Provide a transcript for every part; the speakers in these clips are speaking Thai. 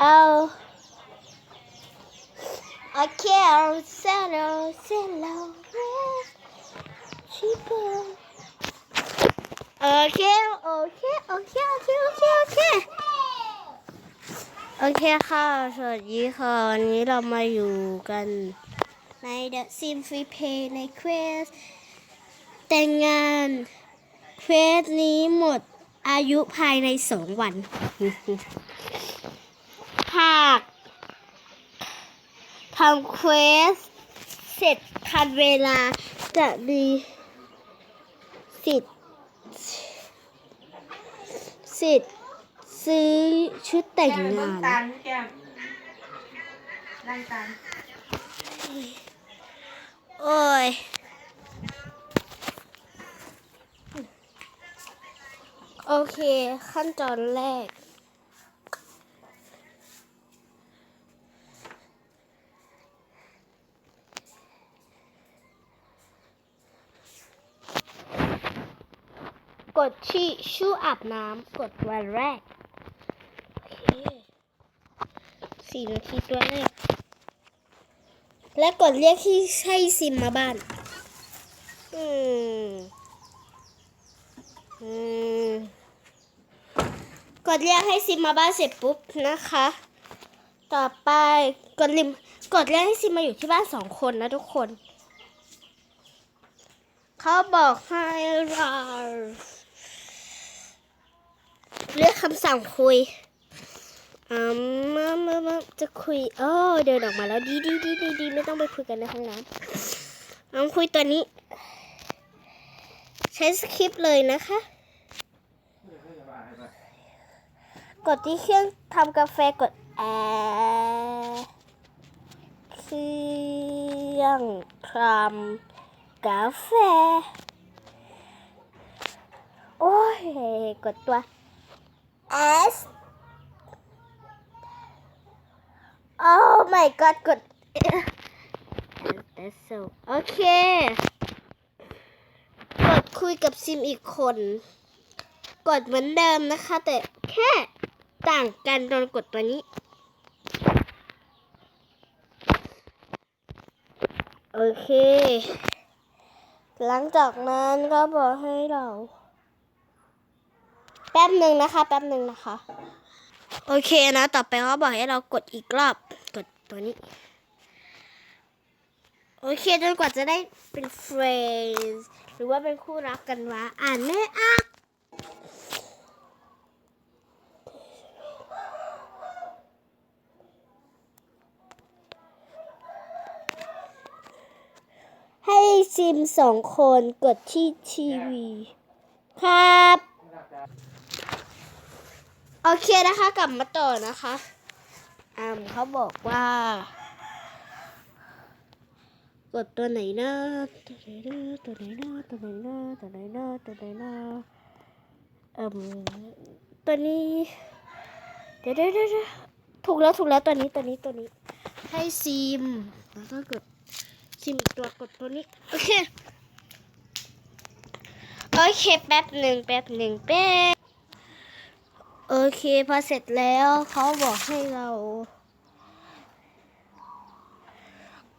เอาโอเคเอาเซลโลเซลโลชิปโอเคโอเคโอเคโอเคโอเคโอเคโอเคค่ะ สวัสดีค่ะ วันนี้เรามาอยู่กันใน The Sim Free Play ในเควสแต่งงานเควสนี้หมดอายุภายในสองวันากทำเควสเสร็จทันเวลาจะมีสิทธิ์สิทธิ์ซื้อชุดแต่งงานตาลแก้มไล่ตาลโอ้ยโอเค ขั้นตอนแรก กดที่ชู่อาบน้ำกดวันแรก โอเคสี่นาทีตัวแรก และกดเรียกที่ให้ซิมมาบ้าน อืม อืม กดเรียกให้ซิมมาบ้านเสร็จปุ๊บนะคะ ต่อไปกดลิมกดเรียกให้ซิมมาอยู่ที่บ้านสองคนนะทุกคนเขาบอกให้เรา เรียกคำสั่งคุยอืมมามามาจะคุยโอ้เดินออกมาแล้วดีดีดีดีดีไม่ต้องไปคุยกันในห้องน้ำน้องคุยตัวนี้ ใช้สคริปต์เลยนะคะ กดที่เครื่องทำกาแฟกดแอร์เครื่องทำกาแฟ โอ้ย กดตัว S โอ้ my god กด espresso โอเคกดคุยกับซิมอีกคน กดเหมือนเดิมนะคะ แต่แค่ต่างกันตอนกดตัวนี้ โอเค หลังจากนั้นก็บอกให้เรา แป๊บหนึ่งนะคะ แป๊บหนึ่งนะคะ โอเคนะ ต่อไปเขาบอกให้เรากดอีกรอบ กดตัวนี้ โอเคจนกว่าจะได้เป็นเฟรนด์หรือว่าเป็นคู่รักกันวะ อ่านไม่ออกให้ซิมสองคนกดที่ทีวี ครับ โอเคนะคะกลับมาต่อนะคะอ่าเขาบอกว่า กดตัวไหนนะตัวไหนนะตัวไหนนะตัวไหนนะตัวไหนนะตัวไหนนะเอ่มตัวนี้เดี๋ยวเดี๋ยวเดี๋ยวเดี๋ยวถูกแล้วถูกแล้วตัวนี้ตัวนี้ตัวนี้ ให้ซิมแล้วก็กดซิมตัวกดตัวนี้โอเคโอเคแป๊บหนึ่งแป๊บหนึ่งแป๊บ โอเคพอเสร็จแล้วเขาบอกให้เรา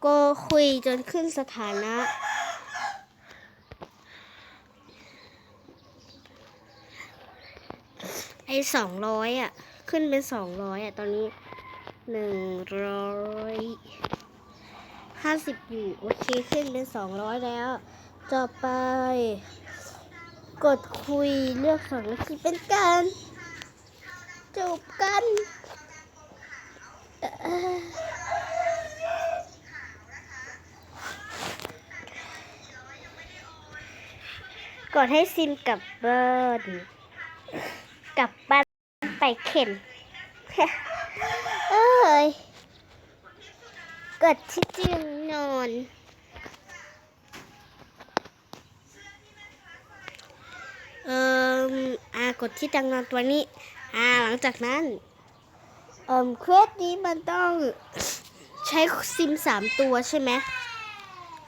ก็คุยจนขึ้นสถานะ ไอสองร้อยอะ ขึ้นเป็นสองร้อยอะ ตอนนี้หนึ่งร้อยห้าสิบอยู่ โอเค ขึ้นเป็นสองร้อยแล้ว ต่อไป กดคุยเลือกสองนาทีเป็นการ จูบกันเอ่อกดให้ซิมกลับบ้านกลับบ้านไปเข็นเอ้ยกดที่เตียงนอนเอ่ออ่ากดที่เตังนอนตัวนี้ อ่าหลังจากนั้นเอ่อเควสนี้มันต้องใช้ซิมสามตัวใช่ไหม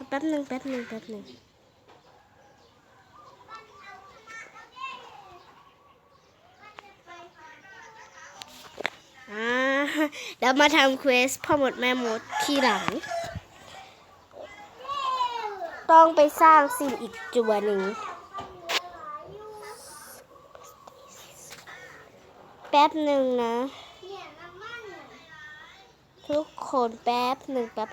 แป๊บหนึ่งแป๊บหนึ่งแป๊บหนึ่งอ่าเดี๋ยวมาทำเควสพ่อมดแม่มดทีหลัง ต้องไปสร้างสิ่งอีกจัวหนึ่ง แป๊บหนึ่งนะ ทุกคนแป๊บหนึ่งแป๊บ